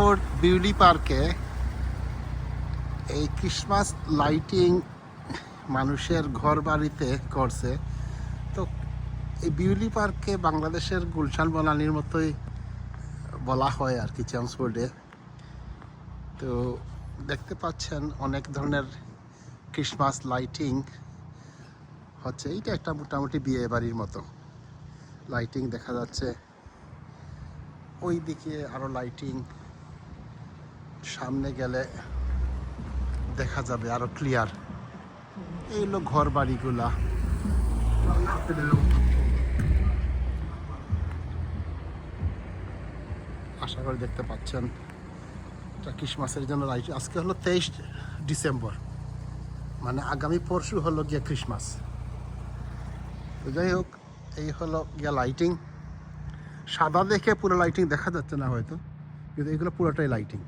চামসফোর্ড বিউলি পার্কে এই Christmas lighting মানুষের ঘর বাড়িতে করছে। তো এই বিউলি পার্ককে বাংলাদেশের গুলশান বনানির মতোই বলা হয় আর কি চামসফোর্ডে তো দেখতে পাচ্ছেন অনেক ধরনের ক্রিসমাস লাইটিং হচ্ছে। এইটা একটা মোটামুটি বিয়ে বাড়ির মতো লাইটিং দেখা যাচ্ছে। ওই দিকে আরও লাইটিং সামনে গেলে দেখা যাবে আরও ক্লিয়ার এই হলো ঘর বাড়িগুলা আশা করি দেখতে পাচ্ছেন। ক্রিসমাসের জন্য লাইট আজকে হলো তেইশ ডিসেম্বর মানে আগামী পরশু হলো গিয়ে ক্রিসমাস তো যাই হোক, এই হলো গিয়া লাইটিং সাদা দেখে পুরো লাইটিং দেখা যাচ্ছে না হয়তো। কিন্তু এগুলো পুরোটাই লাইটিং